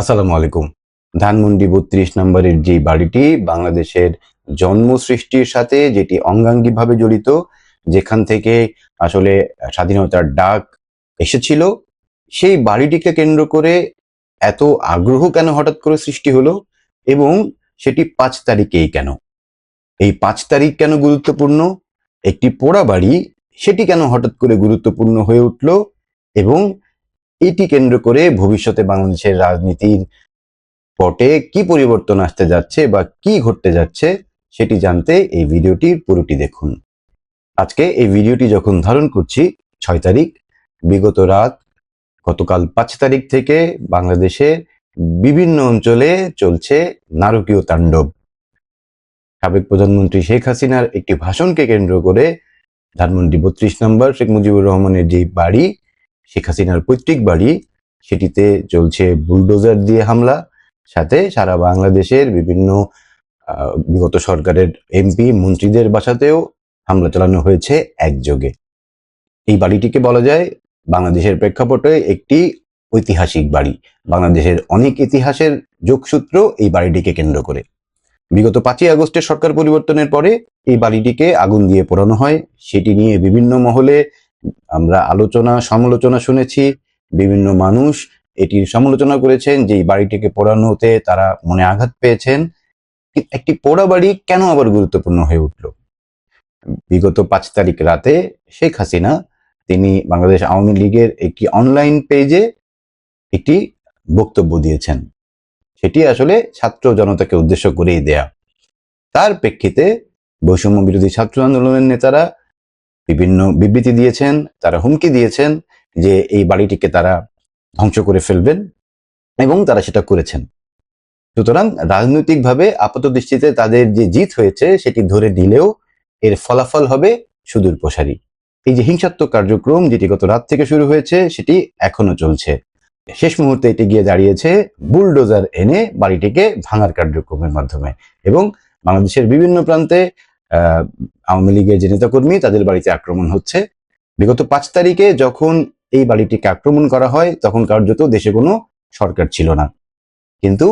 আসসালামু আলাইকুম। ধানমন্ডি বত্রিশ নম্বরের যে বাড়িটি বাংলাদেশের জন্ম সৃষ্টির সাথে যেটি অঙ্গাঙ্গিভাবে জড়িত, যেখান থেকে আসলে স্বাধীনতার ডাক এসেছিল, সেই বাড়িটিকে কেন্দ্র করে এত আগ্রহ কেন হঠাৎ করে সৃষ্টি হলো এবং সেটি পাঁচ তারিখেই কেন? এই পাঁচ তারিখ কেন গুরুত্বপূর্ণ? একটি পোড়া বাড়ি, সেটি কেন হঠাৎ করে গুরুত্বপূর্ণ হয়ে উঠল? এবং এটি কেন্দ্র করে ভবিষ্যতে বাংলাদেশের রাজনীতির পটে কি পরিবর্তন আসতে যাচ্ছে বা কি ঘটতে যাচ্ছে সেটি জানতে এই ভিডিওটির পুরোটি দেখুন। আজকে এই ভিডিওটি যখন ধারণ করছি, ছয় তারিখ, বিগত রাত, গতকাল পাঁচ তারিখ থেকে বাংলাদেশে বিভিন্ন অঞ্চলে চলছে নারকীয় তাণ্ডব। সাবেক প্রধানমন্ত্রী শেখ হাসিনার একটি ভাষণকে কেন্দ্র করে ধানমন্ডি বত্রিশ নম্বর শেখ মুজিবুর রহমানের যে বাড়ি শেখ হাসিনার পৈতৃক বাড়ি, সেটিতে চলছে বুলডোজার দিয়ে হামলা। সাথে সারা বাংলাদেশের বিভিন্ন বিগত সরকারের এমপি, মন্ত্রীদের বাসাতেও হামলা চালানো হয়েছে একযোগে। এই বাড়িটিকে বলা যায় বাংলাদেশের প্রেক্ষাপটে একটি ঐতিহাসিক বাড়ি। বাংলাদেশের অনেক ইতিহাসের যোগসূত্র এই বাড়িটিকে কেন্দ্র করে। বিগত পাঁচই আগস্টের সরকার পরিবর্তনের পরে এই বাড়িটিকে আগুন দিয়ে পোড়ানো হয়। সেটি নিয়ে বিভিন্ন মহলে আমরা আলোচনা, সমালোচনা শুনেছি, বিভিন্ন মানুষ এটির সমালোচনা করেছেন যে এই বাড়িটিকে পোড়ানোতে তারা মনে আঘাত পেয়েছেন। একটি পোড়া বাড়ি কেন আবার গুরুত্বপূর্ণ হয়ে উঠল? বিগত পাঁচ তারিখ রাতে শেখ হাসিনা, তিনি বাংলাদেশ আওয়ামী লীগের একটি অনলাইন পেজে একটি বক্তব্য দিয়েছেন। সেটি আসলে ছাত্র জনতাকে উদ্দেশ্য করেই দেয়া। তার প্রেক্ষিতে বৈষম্য বিরোধী ছাত্র আন্দোলনের নেতারা বিভিন্ন বিবৃতি দিয়েছেন, তারা হুমকি দিয়েছেন যে এই বাড়িটিকে তারা ধ্বংস করে ফেলবেন এবং তারা সেটা করেছেন। সুতরাং রাজনৈতিকভাবে আপাত দৃষ্টিতে তাদের যে জিত হয়েছে সেটি ধরে নিলেও এর ফলাফল হবে সুদূর প্রসারী। এই যে হিংসাত্মক কার্যক্রম যেটি গত রাত থেকে শুরু হয়েছে সেটি এখনও চলছে। শেষ মুহূর্তে এটি গিয়ে দাঁড়িয়েছে বুলডোজার এনে বাড়িটিকে ভাঙার কার্যক্রমের মাধ্যমে এবং বাংলাদেশের বিভিন্ন প্রান্তে আওয়ামী লীগের যে নেতাকর্মী তাদের বাড়িতে আক্রমণ হচ্ছে। বিগত পাঁচ তারিখে যখন এই বাড়িটিকে আক্রমণ করা হয়, তখন কার্যত দেশে কোনো সরকার ছিল না। কিন্তু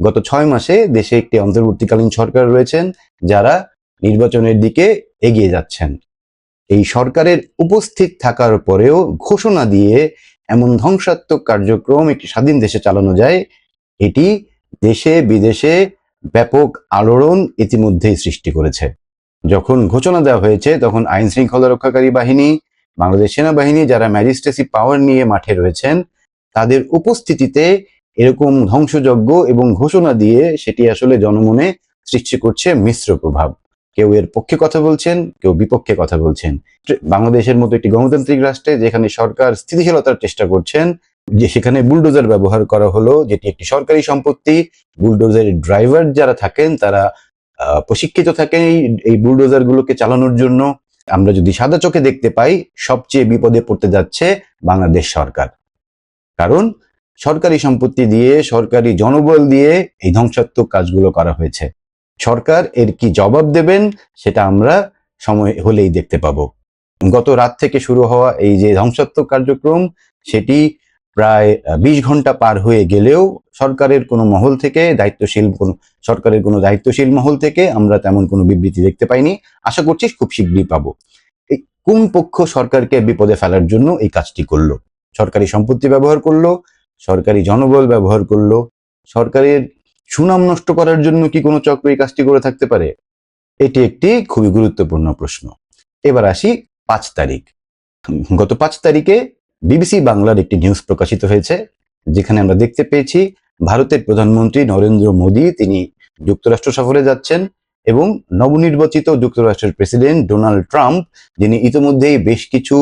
গত ছয় মাসে দেশে একটি অন্তর্বর্তীকালীন সরকার রয়েছেন, যারা নির্বাচনের দিকে এগিয়ে যাচ্ছেন। এই সরকারের উপস্থিত থাকার পরেও ঘোষণা দিয়ে এমন ধ্বংসাত্মক কার্যক্রম একটি স্বাধীন দেশে চালানো যায়, এটি দেশে বিদেশে ব্যাপক আলোড়ন ইতিমধ্যেই সৃষ্টি করেছে। যখন ঘোষণা দেওয়া হয়েছে, তখন আইন শৃঙ্খলা রক্ষাকারী বাহিনী, বাংলাদেশ সেনাবাহিনী যারা ম্যাজিস্ট্রেসি পাওয়ার নিয়ে মাঠে রয়েছেন, তাদের উপস্থিতিতে এরকম ধ্বংসযজ্ঞ এবং ঘোষণা দিয়ে সেটি আসলে জনমনে সৃষ্টি করছে মিশ্র প্রভাব। কেউ এর পক্ষে কথা বলছেন, কেউ বিপক্ষে কথা বলছেন। বাংলাদেশের মতো একটি গণতান্ত্রিক রাষ্ট্রে যেখানে সরকার স্থিতিশীলতার চেষ্টা করছেন, যে সেখানে বুলডোজার ব্যবহার করা হলো, যেটি একটি সরকারি সম্পত্তি, বুলডোজারের ড্রাইভার যারা থাকেন, তারা প্রশিক্ষিত এই- এই বুলডোজার গুলোকে চালানোর জন্য। আমরা যদি সাদা চোখে দেখতে পাই, সবচেয়ে বিপদে পড়তে যাচ্ছে বাংলাদেশ সরকার। কারণ সরকারি সম্পত্তি দিয়ে, সরকারি জনবল দিয়ে এই ধ্বংসাত্মক কাজগুলো করা হয়েছে। সরকার এর কি জবাব দেবেন, সেটা আমরা সময় হলেই দেখতে পাবো। গত রাত থেকে শুরু হওয়া এই যে ধ্বংসাত্মক কার্যক্রম, সেটি প্রায় বিশ ঘণ্টা পার হয়ে গেলেও সরকারের কোনো মহল থেকে দায়িত্বশীল কোন, সরকারের কোনো দায়িত্বশীল মহল থেকে আমরা তেমন কোনো বিবৃতি দেখতে পাইনি। আশা করছি খুব শীঘ্রই পাবো। এই কোন পক্ষ সরকারকে বিপদে ফেলার জন্য এই কাজটি করল? সরকারি সম্পত্তি ব্যবহার করল? সরকারি জনবল ব্যবহার করল? সরকারের সুনাম নষ্ট করার জন্য কি কোনো চক্র এই কাজটি করে থাকতে পারে? এটি একটি খুবই গুরুত্বপূর্ণ প্রশ্ন। এবার আসি পাঁচ তারিখ। গত পাঁচ তারিখে বিবিসি বাংলার একটি নিউজ প্রকাশিত হয়েছে, যেখানে আমরা দেখতে পেয়েছি ভারতের প্রধানমন্ত্রী নরেন্দ্র মোদী তিনি যুক্তরাষ্ট্র সফরে যাচ্ছেন এবং নবনির্বাচিত যুক্তরাষ্ট্রের প্রেসিডেন্ট ডোনাল্ড ট্রাম্প, যিনি ইতিমধ্যেই বেশ কিছু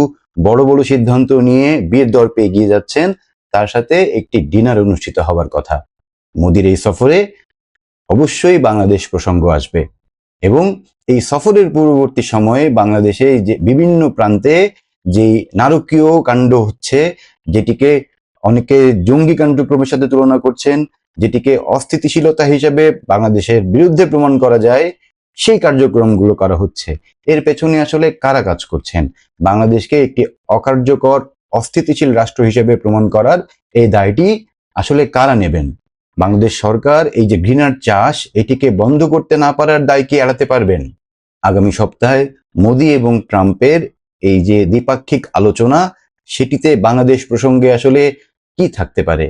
বড় বড় সিদ্ধান্ত নিয়ে বিয়ের দর্পে এগিয়ে যাচ্ছেন, তার সাথে একটি ডিনার অনুষ্ঠিত হবার কথা। মোদির এই সফরে অবশ্যই বাংলাদেশ প্রসঙ্গ আসবে এবং এই সফরের পূর্ববর্তী সময়ে বাংলাদেশে যে বিভিন্ন প্রান্তে যে নারকীয় কাণ্ড হচ্ছে, যেটিকে অনেকে জঙ্গি কাণ্ডক্রমের সাথে তুলনা করছেন, যেটিকে অস্থিতিশীলতা হিসেবে বাংলাদেশের বিরুদ্ধে প্রমাণ করা যায়, সেই কার্যক্রমগুলো করা হচ্ছে? এর পেছনে আসলে কারা কাজ করছেন? বাংলাদেশকে একটি অকার্যকর, অস্থিতিশীল রাষ্ট্র হিসেবে প্রমাণ করার এই দায়টি আসলে কারা নেবেন? বাংলাদেশ সরকার এই যে ঘৃণার চাষ, এটিকে বন্ধ করতে না পারার দায় কি এড়াতে পারবেন? আগামী সপ্তাহে মোদি এবং ট্রাম্পের এই যে দ্বিপাক্ষিক আলোচনা, সেটিতে বাংলাদেশ প্রসঙ্গে আসলে কি থাকতে পারে?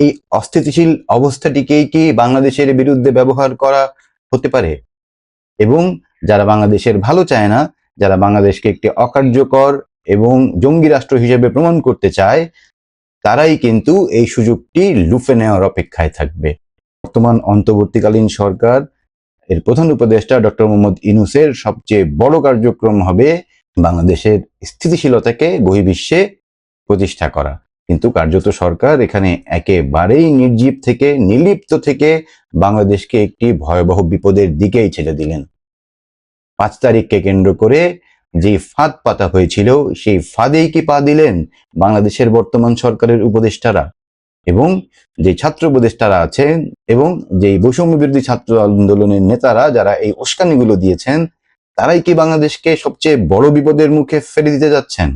এই অস্থিতিশীল অবস্থাটিকেই কি বাংলাদেশের বিরুদ্ধে ব্যবহার করা হতে পারে? এবং যারা বাংলাদেশের ভালো চায় না, যারা বাংলাদেশকে একটি অকার্যকর এবং জঙ্গি রাষ্ট্র হিসেবে প্রমাণ করতে চায়, তারাই কিন্তু এই সুযোগটি লুফে নেওয়ার অপেক্ষায় থাকবে। বর্তমান অন্তর্বর্তীকালীন সরকার, এর প্রধান উপদেষ্টা ডক্টর মোহাম্মদ ইনুসের সবচেয়ে বড় কার্যক্রম হবে বাংলাদেশের স্থিতিশীলতাকে বহির্বিশ্বে প্রতিষ্ঠা করা। কিন্তু কার্যত সরকার এখানে একেবারেই নির্জীব থেকে, নির্লিপ্ত থেকে বাংলাদেশকে একটি ভয়াবহ বিপদের দিকেই ছেড়ে দিলেন। পাঁচ তারিখকে কেন্দ্র করে যে ফাঁদ পাতা হয়েছিল, সেই ফাঁদেই কি পা দিলেন বাংলাদেশের বর্তমান সরকারের উপদেষ্টারা? এবং যে ছাত্র উপদেষ্টারা আছেন এবং যেই বৈষম্য বিরোধী ছাত্র আন্দোলনের নেতারা, যারা এই উস্কানিগুলো দিয়েছেন তারাই কি বাংলাদেশকে সবচেয়ে বড় বিপদের মুখে ফেলে দিতে যাচ্ছেন?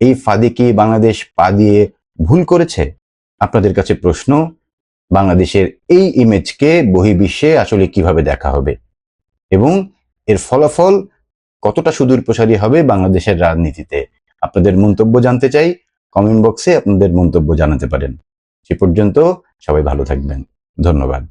এই ফাঁদে কি বাংলাদেশ পা দিয়ে ভুল করেছে? আপনাদের কাছে প্রশ্ন, বাংলাদেশের এই ইমেজকে বহির্বিশ্বে আসলে কীভাবে দেখা হবে? এবং এর ফলাফল কতটা সুদূর প্রসারী হবে বাংলাদেশের রাজনীতিতে? আপনাদের মন্তব্য জানতে চাই কমেন্ট বক্সে আপনাদের মন্তব্য জানাতে পারেন। সে পর্যন্ত সবাই ভালো থাকবেন। ধন্যবাদ।